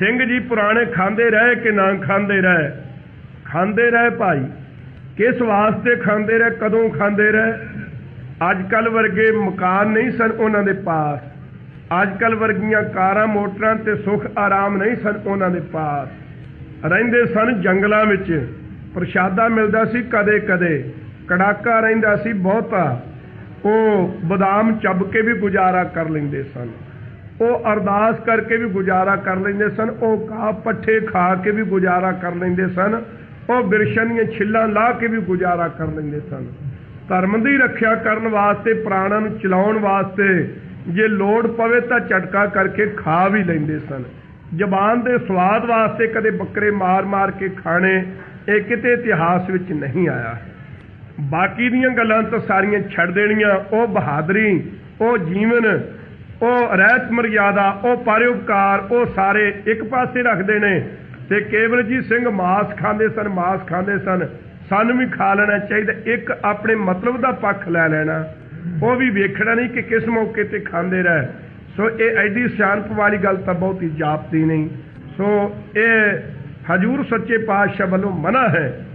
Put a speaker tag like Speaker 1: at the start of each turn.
Speaker 1: ਸਿੰਘ ਜੀ ਪੁਰਾਣੇ ਖਾਂਦੇ ਰਹੇ ਕਿ ਨਾ ਖਾਂਦੇ ਰਹੇ? ਖਾਂਦੇ ਰਹੇ ਭਾਈ। ਕਿਸ ਵਾਸਤੇ ਖਾਂਦੇ ਰਹੇ? ਕਦੋਂ ਖਾਂਦੇ ਰਹੇ? ਅੱਜ ਕੱਲ ਵਰਗੇ ਮਕਾਨ ਨਹੀਂ ਸਨ ਉਹਨਾਂ ਦੇ ਪਾਸ। ਅੱਜ ਕੱਲ ਵਰਗੀਆਂ ਕਾਰਾਂ, ਮੋਟਰਾਂ ਤੇ ਸੁੱਖ, ਆਰਾਮ ਨਹੀਂ ਸਨ ਉਹਨਾਂ ਦੇ ਪਾਸ। ਰਹਿੰਦੇ ਸਨ ਜੰਗਲਾਂ ਵਿੱਚ। ਪ੍ਰਸ਼ਾਦਾ ਮਿਲਦਾ ਸੀ ਕਦੇ ਕਦੇ ਕੜਾਕਾ ਰਹਿੰਦਾ ਸੀ ਬਹੁਤਾ। ਉਹ ਬਦਾਮ ਚੱਬ ਕੇ ਵੀ ਗੁਜ਼ਾਰਾ ਕਰ ਲੈਂਦੇ ਸਨ। ਉਹ ਅਰਦਾਸ ਕਰਕੇ ਵੀ ਗੁਜ਼ਾਰਾ ਕਰ ਲੈਂਦੇ ਸਨ, ਉਹ ਕਾ ਪੱਠੇ ਖਾ ਕੇ ਵੀ ਗੁਜ਼ਾਰਾ ਕਰ ਲੈਂਦੇ ਸਨ, ਉਹ ਬਿਰਸ਼ਾਂ ਦੀਆਂ ਛਿੱਲਾਂ ਲਾ ਕੇ ਵੀ ਗੁਜ਼ਾਰਾ ਕਰ ਲੈਂਦੇ ਸਨ। ਧਰਮ ਦੀ ਰੱਖਿਆ ਕਰਨ ਵਾਸਤੇ, ਪ੍ਰਾਣਾਂ ਨੂੰ ਚਲਾਉਣ ਵਾਸਤੇ ਜੇ ਲੋੜ ਪਵੇ ਤਾਂ ਝਟਕਾ ਕਰਕੇ ਖਾ ਵੀ ਲੈਂਦੇ ਸਨ। ਜ਼ਬਾਨ ਦੇ ਸਵਾਦ ਵਾਸਤੇ ਕਦੇ ਬੱਕਰੇ ਮਾਰ-ਮਾਰ ਕੇ ਖਾਣੇ, ਇਹ ਕਿਤੇ ਇਤਿਹਾਸ ਵਿੱਚ ਨਹੀਂ ਆਇਆ। ਬਾਕੀ ਦੀਆਂ ਗੱਲਾਂ ਤਾਂ ਸਾਰੀਆਂ ਛੱਡ ਦੇਣੀਆਂ, ਉਹ ਬਹਾਦਰੀ, ਉਹ ਜੀਵਨ ਉਹ ਰਹਿਤ ਮਰਿਆਦਾ, ਉਹ ਪਰਉਪਕਾਰ, ਉਹ ਸਾਰੇ ਇੱਕ ਪਾਸੇ ਰੱਖਦੇ ਨੇ ਤੇ ਕੇਵਲਜੀਤ ਸਿੰਘ ਮਾਸ ਖਾਂਦੇ ਸਨ, ਮਾਸ ਖਾਂਦੇ ਸਨ, ਸਾਨੂੰ ਵੀ ਖਾ ਲੈਣਾ ਚਾਹੀਦਾ, ਇੱਕ ਆਪਣੇ ਮਤਲਬ ਦਾ ਪੱਖ ਲੈ ਲੈਣਾ, ਉਹ ਵੀ ਵੇਖਣਾ ਨਹੀਂ ਕਿ ਕਿਸ ਮੌਕੇ ਤੇ ਖਾਂਦੇ ਰਹੇ। ਸੋ ਇਹ ਐਡੀ ਸਿਆਣਪ ਵਾਲੀ ਗੱਲ ਤਾਂ ਬਹੁਤੀ ਜਾਪਦੀ ਨਹੀਂ। ਸੋ ਇਹ ਹਜੂਰ ਸੱਚੇ ਪਾਤਸ਼ਾਹ ਵੱਲੋਂ ਮਨਾ ਹੈ